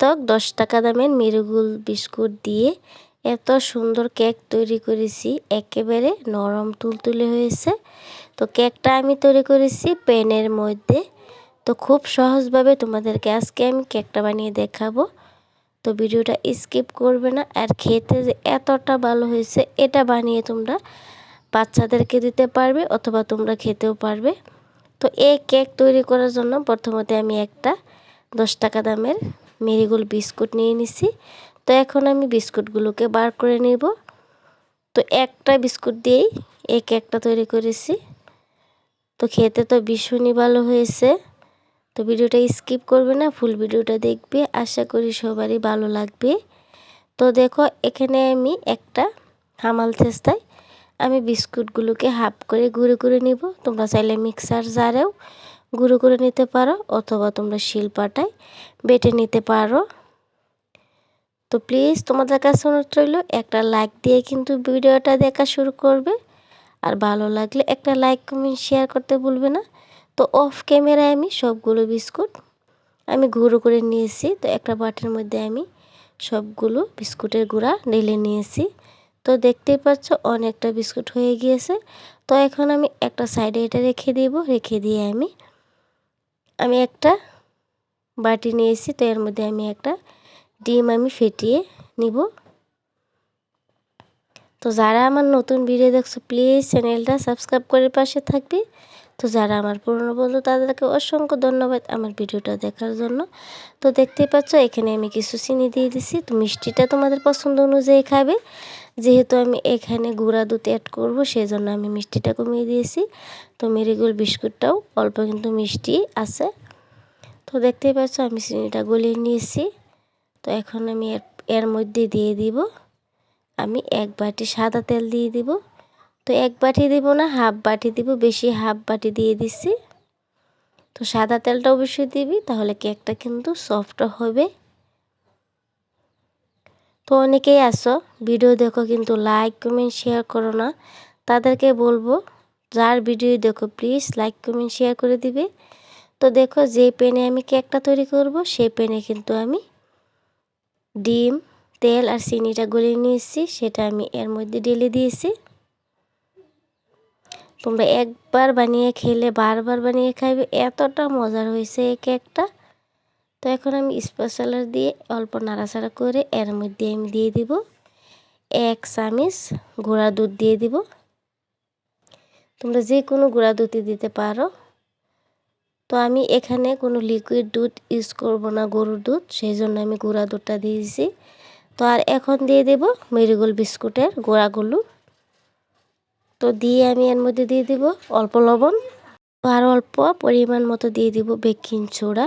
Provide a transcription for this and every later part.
সার্থক দশ টাকা দামের মেরুগুল বিস্কুট দিয়ে এত সুন্দর কেক তৈরি করেছি। একেবারে নরম তুলতুলে হয়েছে। তো কেকটা আমি তৈরি করেছি পেনের মধ্যে। তো খুব সহজভাবে তোমাদেরকে আজকে আমি কেকটা বানিয়ে দেখাবো। তো ভিডিওটা স্কিপ করবে না। আর খেতে যে এতটা ভালো হয়েছে, এটা বানিয়ে তোমরা বাচ্চাদেরকে দিতে পারবে অথবা তোমরা খেতেও পারবে। তো এই কেক তৈরি করার জন্য প্রথমতে আমি একটা দশ টাকা দামের মেরিগোল বিস্কুট নিয়ে নিছি। তো এখন আমি বিস্কুটগুলোকে বার করে নিব। তো একটা বিস্কুট দিয়েই এই কেকটা তৈরি করেছি। তো খেতে তো ভীষণই ভালো হয়েছে। তো ভিডিওটা স্কিপ করবে না, ফুল ভিডিওটা দেখবে। আশা করি সবারই ভালো লাগবে। তো দেখো, এখানে আমি একটা হামাল চেষ্টায় আমি বিস্কুটগুলোকে হাফ করে গুঁড়ো করে নিব। তোমরা চাইলে মিক্সার জারেও গুঁড়ো করে নিতে পারো অথবা তোমরা শিলপাটায় বেটে নিতে পারো। তো প্লিজ তোমাদের কাছে অনুরোধ রইল, একটা লাইক দিয়ে কিন্তু ভিডিওটা দেখা শুরু করবে। আর ভালো লাগলে একটা লাইক কমেন্ট শেয়ার করতে ভুলবে না। তো অফ ক্যামেরায় আমি সবগুলো বিস্কুট আমি গুঁড়ো করে নিয়েছি। তো একটা বাটির মধ্যে আমি সবগুলো বিস্কুটের গুঁড়া ঢেলে নিয়েছি। তো দেখতেই পাচ্ছ অনেকটা বিস্কুট হয়ে গিয়েছে। তো এখন আমি একটা সাইডে এটা রেখে দিব। রেখে দিয়ে আমি আমি একটা বাটি নিয়েছি, তো এর মধ্যে আমি একটা ডিম আমি ফেটিয়ে নিব। তো যারা আমার নতুন ভিডিও দেখছ প্লিজ চ্যানেলটা সাবস্ক্রাইব করে পাশে থাকবে। তো যারা আমার পুরনো বন্ধু, তাদেরকে অসংখ্য ধন্যবাদ আমার ভিডিওটা দেখার জন্য। তো দেখতেই পাচ্ছ, এখানে আমি কিছু চিনি দিয়ে দিছি। তো মিষ্টিটা তোমাদের পছন্দ অনুযায়ী খাবে। যেহেতু আমি এখানে গুঁড়া দুধ অ্যাড করব সেই জন্য আমি মিষ্টিটা কমিয়ে দিয়েছি। তো মেরিগোল বিস্কুটটাও, অল্প কিন্তু মিষ্টি আছে। তো দেখতেই পাচ্ছ, আমি চিনিটা গলিয়ে নিয়েছি। তো এখন আমি এর মধ্যে দিয়ে দিব। আমি এক বাটি সাদা তেল দিয়ে দিব। তো এক বাটি দিব না, হাফ বাটি দিব, বেশি হাফ বাটি দিয়ে দিছি। তো সাদা তেলটা অবশ্যই দিবি, তাহলে কেকটা কিন্তু সফট হবে। তো অনেকেই আসো ভিডিও দেখো কিন্তু লাইক কমেন্ট শেয়ার করো না। তাদেরকে বলব, যার ভিডিও দেখো প্লিজ লাইক কমেন্ট শেয়ার করে দিবে। তো দেখো, যে পেনে আমি কেকটা তৈরি করব সেই পেনে কিন্তু আমি ডিম, তেল আর চিনিটা গলিয়ে নিয়েছি, সেটা আমি এর মধ্যে ঢেলে দিয়েছি। একবার বানিয়ে খেলে বারবার বানিয়ে খাইবে, এতটা মজার হয়েছে এই কেকটা তো এখন আমি স্পেশালার দিয়ে অল্প নাড়াচাড়া করে এর মধ্যে আমি দিয়ে দিব এক চামিচ গুঁড়া দুধ দিয়ে দিব। তোমরা যে কোনো গুঁড়া দুধই দিতে পারো। তো আমি এখানে কোনো লিকুইড দুধ ইউজ করব না, গরুর দুধ সেই জন্য আমি গুঁড়া দুধটা দিয়েছি। তো আর এখন দিয়ে দেব মেরিগোল বিস্কুটের গোড়াগুলো। তো দিয়ে আমি এর মধ্যে দিয়ে দিব অল্প লবণ আর অল্প পরিমাণ মতো দিয়ে দিব বেকিং চূড়া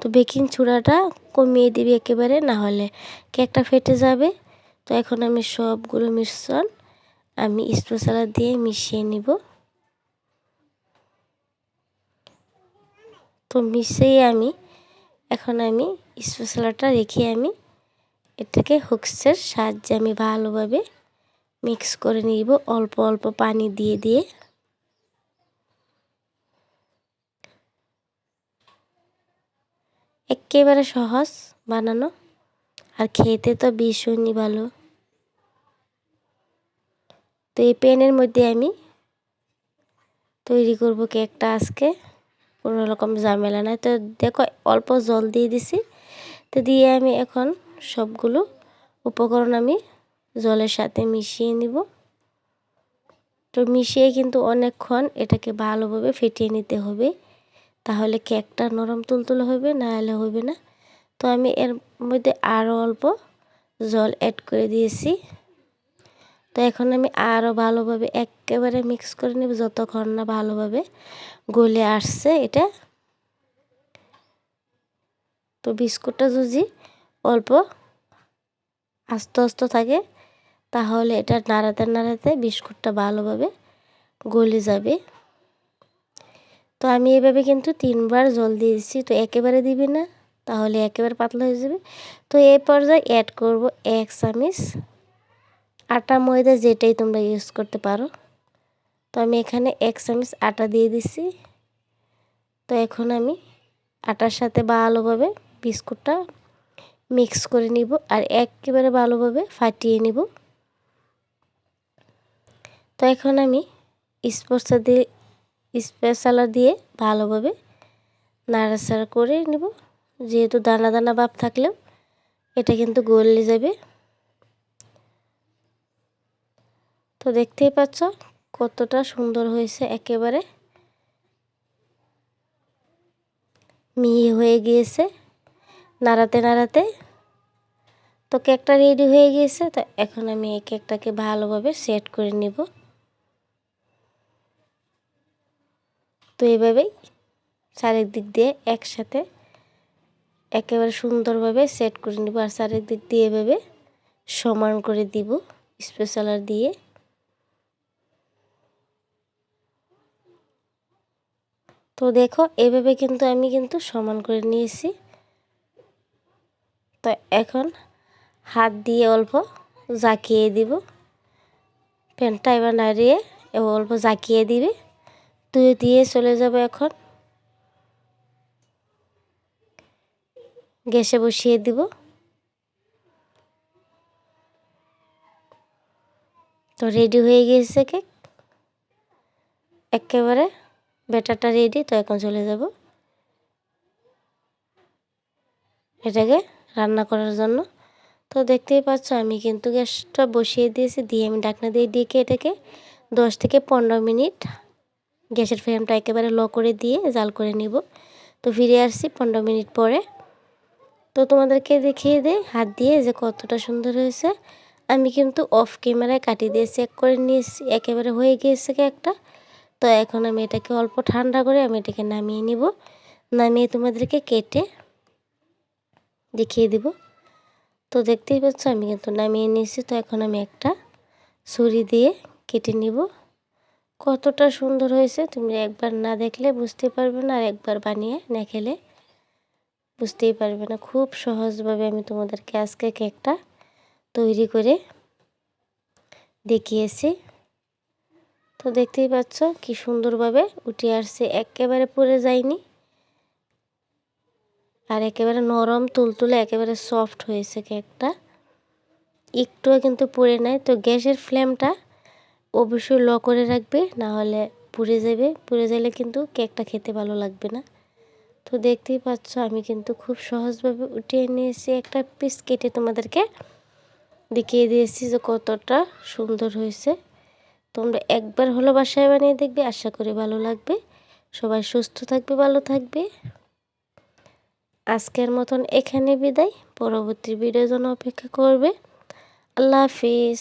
তো বেকিং চূড়াটা কমিয়ে দিবি একেবারে, না হলে কেকটা ফেটে যাবে। তো এখন আমি সবগুলো মিশ্রণ আমি স্পেশালা দিয়ে মিশিয়ে নিব। তো মিশিয়ে আমি, এখন আমি স্পেশালাটা রেখে আমি এটাকে হুকসের সাহায্যে আমি ভালোভাবে মিক্স করে নিব। অল্প অল্প পানি দিয়ে দিয়ে। একেবারে সহজ বানানো। আর খেতে তো ভীষণই ভালো। তো এই প্যানের মধ্যে আমি তৈরি করব কেকটা আজকে। কোনো রকম ঝামেলা নাই। তো দেখো, অল্প জল দিয়ে দিছি। তো দিয়ে আমি এখন সবগুলো উপকরণ আমি জলের সাথে মিশিয়ে নিব। তো মিশিয়ে কিন্তু অনেকক্ষণ এটাকে ভালোভাবে ফেটিয়ে নিতে হবে। তাহলে কেকটা নরম তুলতুল হবে, না হলে হবে না। তো আমি এর মধ্যে আরও অল্প জল অ্যাড করে দিয়েছি। তো এখন আমি আরও ভালোভাবে একেবারে মিক্স করে নেব, যতক্ষণ না ভালোভাবে গলে আসছে এটা। তো বিস্কুটটা যদি অল্প আস্তে আস্তে থাকে তাহলে এটা নাড়াতে নাড়াতে বিস্কুটটা ভালোভাবে গলে যাবে। তো আমি এভাবে কিন্তু তিনবার জল দিয়েছি, তো একেবারে দিবি না, তাহলে একেবারে পাতলা হয়ে যাবে। তো এই পর্যায়ে অ্যাড করব এক চামিচ আটা ময়দা, যেটাই তোমরা ইউজ করতে পারো। তো আমি এখানে এক চামিচ আটা দিয়ে দিছি। তো এখন আমি আটার সাথে ভালোভাবে বিস্কুটটা মিক্স করে নিব আর একেবারে ভালোভাবে ফাটিয়ে নিব। তো এখন আমি স্পোর্টসা দিয়ে স্পেশালার দিয়ে ভালোভাবে নাড়াচাড়া করে নেব। যেহেতু দানা দানা ভাব থাকলেও এটা কিন্তু গলে যাবে। তো দেখতেই পাচ্ছ কতটা সুন্দর হয়েছে একেবারে। মিহি হয়ে গিয়েছে নাড়াতে নাড়াতে। তো কেকটা রেডি হয়ে গিয়েছে, তো এখন আমি এই কেকটাকে ভালোভাবে সেট করে নিব। তো এভাবেই এইভাবেই চারিদিক দিয়ে একসাথে একেবারে সুন্দরভাবে সেট করে নিব আর চারিদিক দিয়ে এভাবে সমান করে দিব স্পেশালার দিয়ে। তো দেখো, এভাবে কিন্তু আমি কিন্তু সমান করে নিয়েছি। তো এখন হাত দিয়ে অল্প জাকিয়ে দিব। প্যান্টটা এবার নাড়িয়ে অল্প জাকিয়ে দিবে। তুই দিয়ে চলে যাবে এখন। গ্যাসে বসিয়ে দিব। তো রেডি হয়ে গিয়েছে কেক একেবারে ব্যাটারটা রেডি তো এখন চলে যাব। এটাকে রান্না করার জন্য। তো দেখতেই পাচ্ছ, আমি কিন্তু গ্যাসটা বসিয়ে দিয়েছি। দিয়ে আমি ডাকনা দিয়ে ডেকে এটাকে দশ থেকে পনেরো মিনিট গ্যাসের ফ্লেমটা একেবারে লো করে দিয়ে জাল করে নিব। তো ফিরে আসছি পনেরো মিনিট পরে। তো তোমাদেরকে দেখিয়ে দেয় হাত দিয়ে যে কতটা সুন্দর হয়েছে। আমি কিন্তু অফ ক্যামেরায় কাটিয়ে দিয়ে চেক করে নিয়েছি, একেবারে হয়ে গিয়েছে একটা। তো এখন আমি এটাকে অল্প ঠান্ডা করে আমি এটাকে নামিয়ে নিব। নামিয়ে তোমাদেরকে কেটে দেখিয়ে দিব। তো দেখতেই পাচ্ছ আমি কিন্তু নামিয়ে নিয়েছি। তো এখন আমি একটা ছুরি দিয়ে কেটে নিব। কতটা সুন্দর হয়েছে তুমি একবার না দেখলে বুঝতে পারবে না, আর একবার বানিয়ে না খেলে বুঝতেই পারবে না। খুব সহজভাবে আমি তোমাদেরকে আজকে কেকটা তৈরি করে দেখিয়েছি। তো দেখতেই পাচ্ছ কি সুন্দরভাবে উঠে আসছে, একেবারে পড়ে যায়নি আর একেবারে নরম তুলতুলে, একেবারে সফট হয়েছে কেকটা। একটুও কিন্তু পুড়ে নাই। তো গ্যাসের ফ্লেমটা অবশ্যই ল করে রাখবে না হলে পুড়ে যাবে। পুড়ে গেলে কিন্তু কেকটা খেতে ভালো লাগবে না। তো দেখতেই পাচ্ছ, আমি কিন্তু খুব সহজভাবে উঠিয়ে নিয়েছি। একটা পিস কেটে তোমাদেরকে দেখিয়ে দিয়েছি যে কতটা সুন্দর হয়েছে। তোমরা একবার হলো বাসায় বানিয়ে দেখবে, আশা করি ভালো লাগবে। সবাই সুস্থ থাকবে, ভালো থাকবে। আজকের মতন এখানে বিদায়। পরবর্তী ভিডিওর জন্য অপেক্ষা করবে। আল্লাহ হাফিজ।